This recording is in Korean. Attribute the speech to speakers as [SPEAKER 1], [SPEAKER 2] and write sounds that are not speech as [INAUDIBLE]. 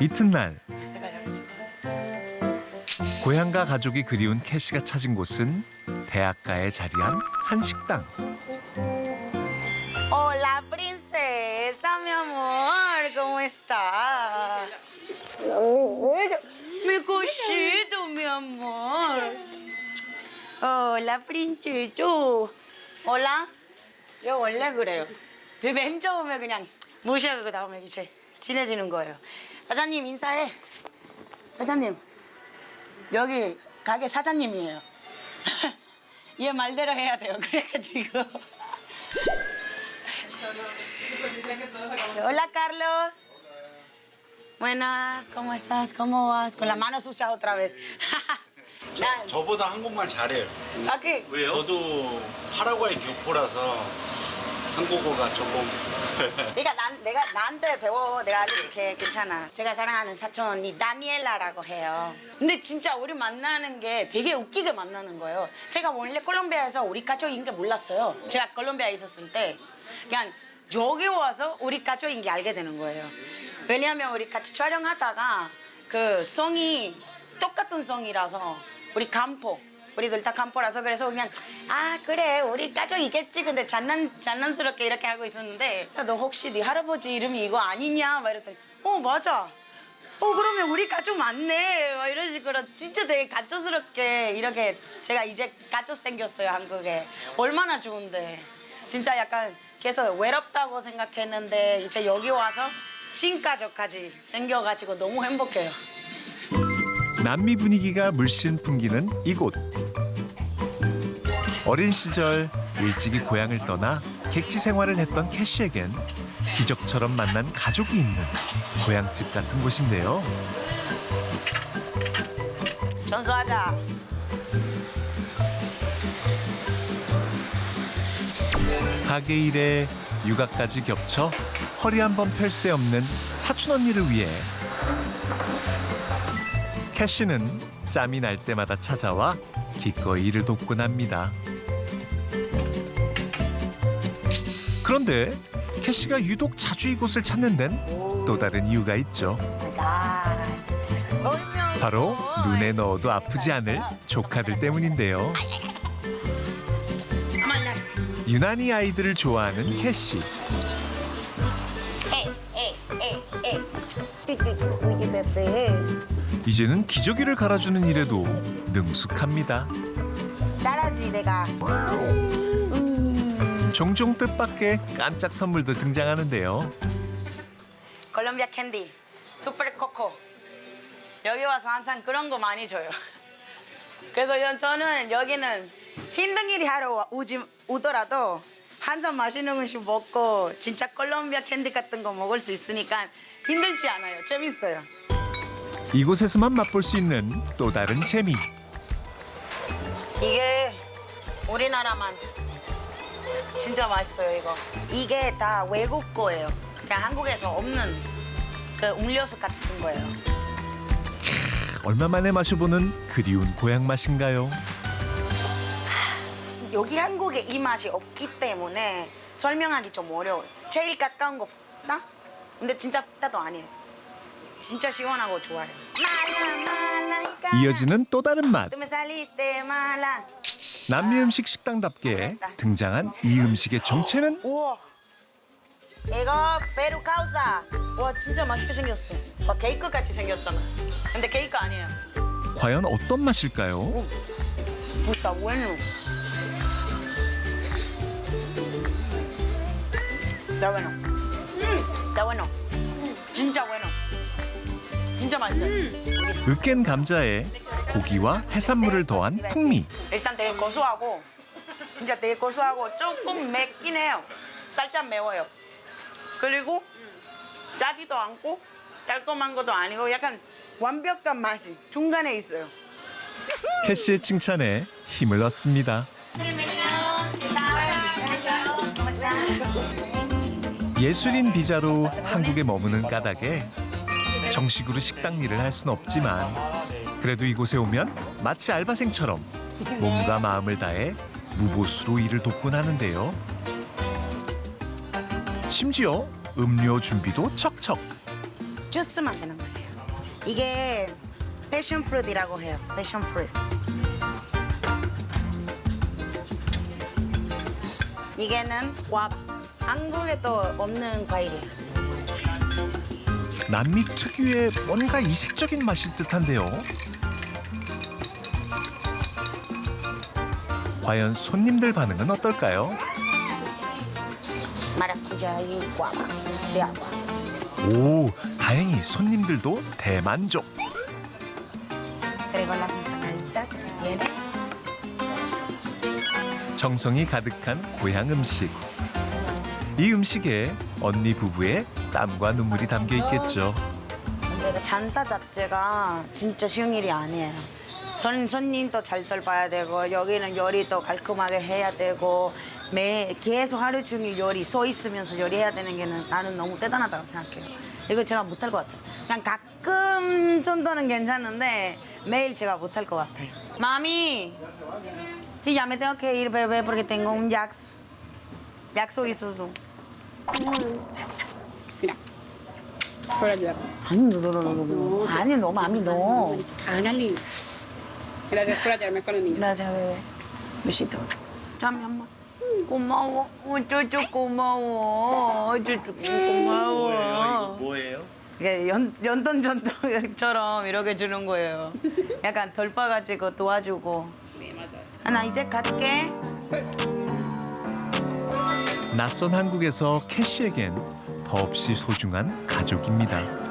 [SPEAKER 1] 이튿날 고향과 가족이 그리운 캐시가 찾은 곳은 대학가에 자리한 한 식당.
[SPEAKER 2] Princesa, mi amor, ¿cómo está? Mi cosito, mi amor. Hola, princesa. Hola. yo 원래 그래요. 맨 처음에 그냥 무시하고 다음에 이제 친해지는 거예요. 사장님 인사해. 사장님 여기 가게 사장님이에요. [LAUGHS] 얘 말대로 해야 돼요. [LAUGHS] 그래가지고. Hola, Carlos. Buenas, ¿cómo estás? ¿Cómo vas? Con la mano sucia otra vez. [LAUGHS] 난,
[SPEAKER 3] 저보다 한국말 잘해요.
[SPEAKER 2] 아, 그,
[SPEAKER 3] 왜요? 저도 파라과이 교포라서 한국어가 조금 [LAUGHS]
[SPEAKER 2] 그러니까 난, 내가 나한테 배워. 내가 이렇게 괜찮아. 제가 사랑하는 사촌 언니 다니엘라라고 해요. 근데 진짜 우리 만나는 게 되게 웃기게 만나는 거예요. 제가 원래 콜롬비아에서 우리 가족인 게 몰랐어요. 제가 콜롬비아에 있었을 때 그냥 여기 와서 우리 가족인 게 알게 되는 거예요. 왜냐하면 우리 같이 촬영하다가 그 성이 똑같은 성이라서 우리 간포 우리들 다 간포라서 그래서 그냥 아 그래 우리 가족 이겠지. 근데 장난 장난스럽게 이렇게 하고 있었는데 야, 너 혹시 네 할아버지 이름이 이거 아니냐? 막 이랬더니 어 맞아. 어 그러면 우리 가족 맞네. 막 이런 식으로 진짜 되게 가족스럽게 이렇게 제가 이제 가족 생겼어요 한국에. 얼마나 좋은데. 진짜 약간 계속 외롭다고 생각했는데 이제 여기 와서 친가족까지 생겨가지고 너무 행복해요.
[SPEAKER 1] 남미 분위기가 물씬 풍기는 이곳. 어린 시절 일찍이 고향을 떠나 객지 생활을 했던 캐시에겐 기적처럼 만난 가족이 있는 고향집 같은 곳인데요.
[SPEAKER 2] 전수하자.
[SPEAKER 1] 가게 일에 육아까지 겹쳐 허리 한 번 펼 새 없는 사촌 언니를 위해 캐시는 짬이 날 때마다 찾아와 기꺼이 일을 돕곤 합니다. 그런데 캐시가 유독 자주 이곳을 찾는 데는 또 다른 이유가 있죠. 바로 눈에 넣어도 아프지 않을 조카들 때문인데요. 유난히 아이들을 좋아하는 캐시. 이제는 기저귀를 갈아주는 일에도 능숙합니다.
[SPEAKER 2] 잘하지 내가.
[SPEAKER 1] 종종 뜻밖의 깜짝 선물도 등장하는데요.
[SPEAKER 2] 콜롬비아 캔디, 슈퍼 코코. 여기 와서 항상 그런 거 많이 줘요. [LAUGHS] 그래서 연- 저는 여기는 힘든 일이 하러 와- 오지 오더라도 한잔 맛있는 음식 먹고 진짜 콜롬비아 캔디 같은 거 먹을 수 있으니까 힘들지 않아요. 재밌어요.
[SPEAKER 1] 이곳에서만 맛볼 수 있는 또 다른 재미.
[SPEAKER 2] 이게 우리나라만 진짜 맛있어요 이거. 이게 다 외국 거예요. 그냥 한국에서 없는 그 음료수 같은 거예요.
[SPEAKER 1] 얼마 만에 마셔보는 그리운 고향 맛인가요?
[SPEAKER 2] 여기 한국에 이 맛이 없기 때문에 설명하기 좀 어려워요. 제일 가까운 거 나? 근데 진짜 푸다도 아니에요. 진짜 시원하고 좋아요.
[SPEAKER 1] 이어지는 또 다른 맛. 남미 음식 식당답게 등장한 이 음식의 정체는 [GASPS]
[SPEAKER 2] 우와. 이거 페루 카우사. 와 진짜 맛있게 생겼어. 와 케이크 같이 생겼잖아. 근데 케이크 아니에요.
[SPEAKER 1] 과연 어떤 맛일까요?
[SPEAKER 2] Está bueno. Está bueno. Está bueno. 진짜 bueno. 진짜 맛있어요.
[SPEAKER 1] 으깬 감자에 고기와 해산물을 더한 풍미.
[SPEAKER 2] 일단 되게 고소하고 진짜 되게 고소하고 조금 맵긴 해요. 살짝 매워요. 그리고 짜지도 않고 달콤한 것도 아니고 약간 완벽한 맛이 중간에 있어요.
[SPEAKER 1] 캐시의 칭찬에 힘을 얻습니다. 예술인 비자로 한국에 머무는 까닭에 정식으로 식당 일을 할 수는 없지만 그래도 이곳에 오면 마치 알바생처럼 몸과 마음을 다해 무보수로 일을 돕곤 하는데요. 심지어 음료 준비도 척척.
[SPEAKER 2] 주스 만드는 거예요. 이게 패션 프루트이라고 해요. 패션 프루트. 이게는 과 한국에 또 없는 과일이에요.
[SPEAKER 1] 남미 특유의 뭔가 이색적인 맛일 듯한데요. 과연 손님들 반응은 어떨까요? 오, 다행히 손님들도 대만족. 정성이 가득한 고향 음식. 이 음식에 언니 부부의 땀과 눈물이 담겨 있겠죠.
[SPEAKER 2] 장사 자체가 진짜 쉬운 일이 아니에요. 손, 손님도 잘 돌봐야 되고 여기는 요리도 깔끔하게 해야 되고 매 계속 하루 종일 요리 서 있으면서 요리해야 되는 게 나는 너무 대단하다고 생각해요. 이거 제가 못할 것 같아요. 그냥 가끔 정도는 괜찮은데 매일 제가 못할 것 같아요. 마미, sí, ya me tengo que ir, bebé, 약속. 약속 있어서. 아니, 너, 너, 너, 너, 너. 아니, 너, 마미, 너. 나 잠이 한 번. 고마워. 어쩌죠 고마워. 어쩌죠 고마워.
[SPEAKER 3] 뭐예요?
[SPEAKER 2] 이게 연, 연돈 전통처럼 이렇게 주는 거예요. 약간 돌봐가지고 도와주고.
[SPEAKER 4] Sí, 맞아요.
[SPEAKER 2] 아, 나 이제 갈게.
[SPEAKER 1] 낯선 한국에서 캐시에겐 더없이 소중한 가족입니다.